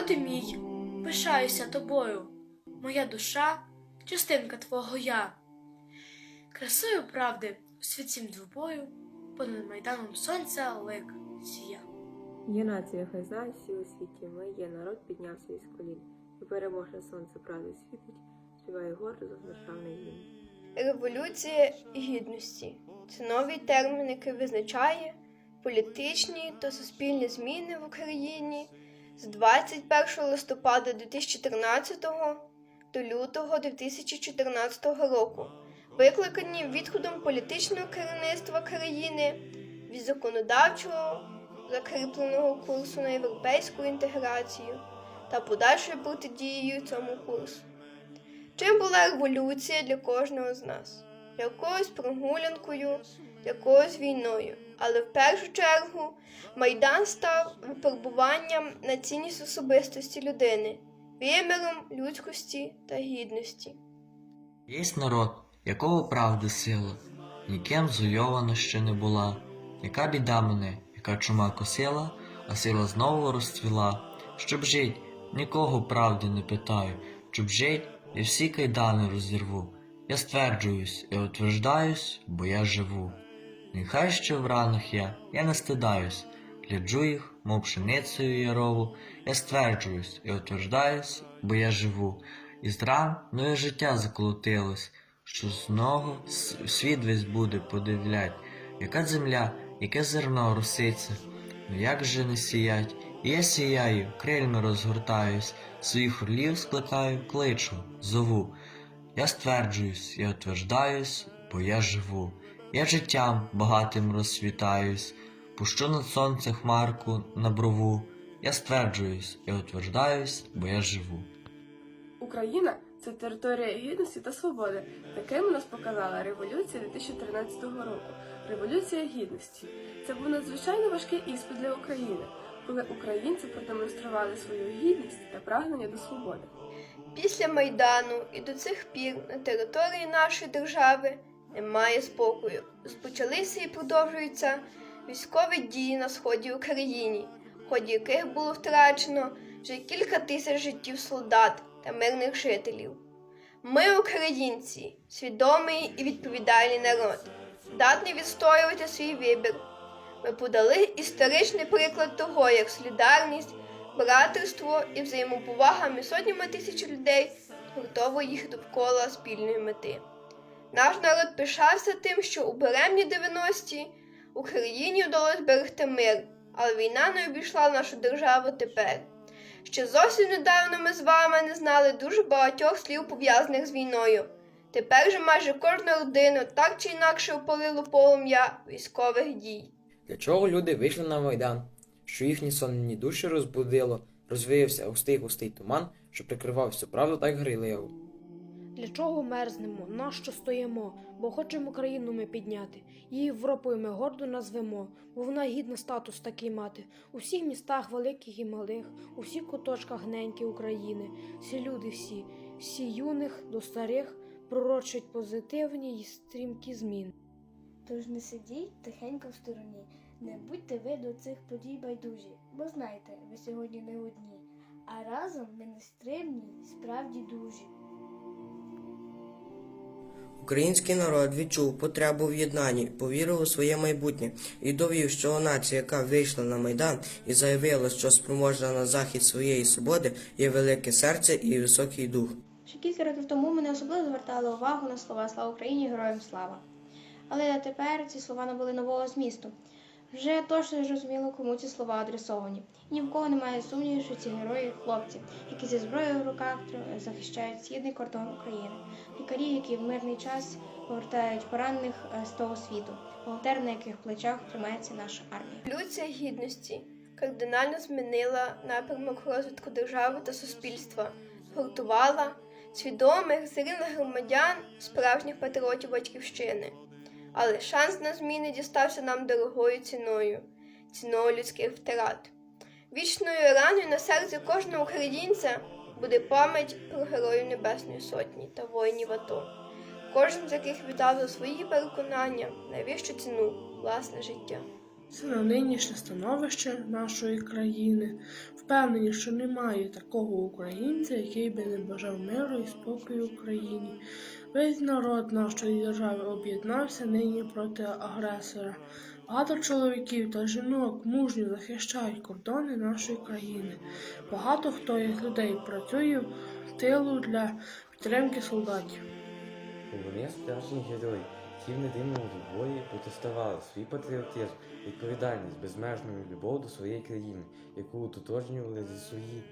Народи мій, пишаюся тобою, моя душа, частинка твого я. Красою правди у світім двобою, понад майданом сонця лик сія. Є нація, хай знає всі у світі. Ми є народ, піднявся із колін. І переможне сонце правди світить, співає гордо за державний гімн. Революція гідності це новий термін, який визначає політичні та суспільні зміни в Україні з 21 листопада 2013 до лютого 2014 року, викликані відходом політичного керівництва країни від законодавчого закріпленого курсу на європейську інтеграцію та подальшою протидією цьому курсу. Чим була революція для кожного з нас? Для когось прогулянкою, для когось війною. Але в першу чергу Майдан став випробуванням на цінність особистості людини, виміром людськості та гідності. Єсть народ, якого правди сила, ніким зуйована ще не була. Яка біда мене, яка чума косила, а сила знову розцвіла. Щоб жить, нікого правди не питаю, щоб жить, я всі кайдани розірву. Я стверджуюсь і утверждаюсь, бо я живу. Нехай ще в ранах я, я не стидаюсь, гляджу їх, мов пшеницею ярову, я стверджуюсь і утверждаюсь, бо я живу. Із ран моє життя заколотилось, що знову світ весь буде подивлять, яка земля, яке зерно роситься, ну як же не сіять, і я сіяю, крильми розгортаюсь, своїх орлів скликаю, кличу, зову. Я стверджуюсь, я утверждаюсь, бо я живу. Я життям багатим розсвітаюсь, пущу над сонце хмарку на брову. Я стверджуюсь, я утверждаюсь, бо я живу. Україна це територія гідності та свободи. Такими нас показала революція 2013 року. Революція гідності. Це був надзвичайно важкий іспит для України, коли українці продемонстрували свою гідність та прагнення до свободи. Після Майдану і до цих пір на території нашої держави немає спокою. Розпочалися і продовжуються військові дії на сході України, в ході яких було втрачено вже кілька тисяч життів солдат та мирних жителів. Ми, українці, свідомий і відповідальний народ, здатний відстоювати свій вибір. Ми подали історичний приклад того, як солідарність, братерство і взаємоповага між сотнями тисяч людей гуртовує їх довкола спільної мети. Наш народ пишався тим, що у беремні 90-ті Україні вдалося зберегти мир, але війна не обійшла нашу державу тепер. Ще зовсім недавно ми з вами не знали дуже багатьох слів пов'язаних з війною. Тепер же майже кожну родину так чи інакше опалило полум'я військових дій. Для чого люди вийшли на майдан? Що їхні сонні душі розбудило, розвіявся густий густий туман, що прикривав всю правду так грайливо. Для чого мерзнемо? Нащо стоїмо? Бо хочемо країну ми підняти. Її Європою ми гордо назвемо, бо вона гідна статус такий мати. У всіх містах великих і малих, у всіх куточках гненьки України. Всі люди всі, всі юних до старих, пророчать позитивні й стрімкі зміни. Тож не сидіть тихенько в стороні, не будьте ви до цих подій байдужі, бо знайте, ви сьогодні не одні, а разом ми нестримні, справді дужі. Український народ відчув потребу в єднанні, повірив у своє майбутнє і довів, що нація, яка вийшла на майдан і заявила, що спроможна на захід своєї свободи, є велике серце і високий дух. Ще кілька років тому ми не особливо звертали увагу на слова Слава Україні, героям слава. Але тепер ці слова набули нового змісту. Вже точно зрозуміло, кому ці слова адресовані. Ні в кого немає сумнівів, що ці герої хлопці, які зі зброєю в руках захищають східний кордон України, лікарі, які в мирний час повертають поранених е, з того світу, волонтери, на яких плечах тримається наша армія. Революція гідності кардинально змінила напрямок розвитку держави та суспільства, згуртувала свідомих, зрілих громадян, справжніх патріотів батьківщини. Але шанс на зміни дістався нам дорогою ціною, ціною людських втрат. Вічною раною на серці кожного українця буде пам'ять про героїв Небесної Сотні та воїнів АТО, кожен з яких віддав за свої переконання навіщо ціну власне життя. На нинішнє становище нашої країни. Впевнені, що немає такого українця, який би не бажав миру і спокою Україні. Весь народ нашої держави об'єднався нині проти агресора. Багато чоловіків та жінок мужньо захищають кордони нашої країни. Багато хто із людей працює в тилу для підтримки солдатів. Вони справжні герої, в недимному відбої протестували свій патріотизм, відповідальність, безмежну любов до своєї країни, яку утотожнювали зі своїм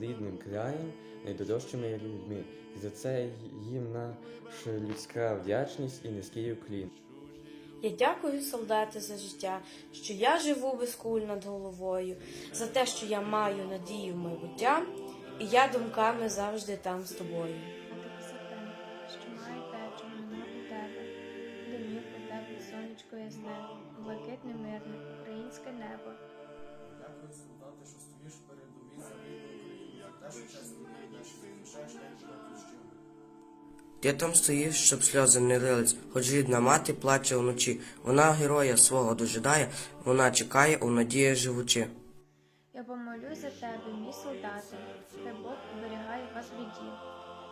рідним краєм, найдорожчими людьми. І за це їм наша людська вдячність і низький уклін. Я дякую, солдати, за життя, що я живу без куль над головою, за те, що я маю надію в майбуття, і я думками завжди там з тобою. Сонечко ясне, блакитне мирне, українське небо. Дякую, солдати, що стоїш в передовій за рідну Україну, за те, що чесно захищаєш нашу батьківщину. Ти там стоїш, щоб сльози не лились, хоч рідна мати плаче вночі. Вона героя свого дожидає, вона чекає у надії живучи. Я помолюсь за тебе, мій солдати, хай Бог оберігає вас в біді.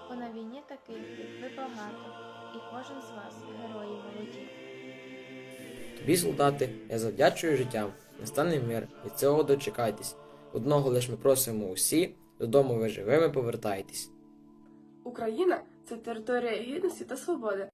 Бо на війні таких, як ви багато, і кожен з вас герої молоді. Тобі, солдати, я завдячую життям. Настане мир, від цього дочекайтесь. Одного лиш ми просимо усі, додому ви живими повертайтесь. Україна це територія гідності та свободи.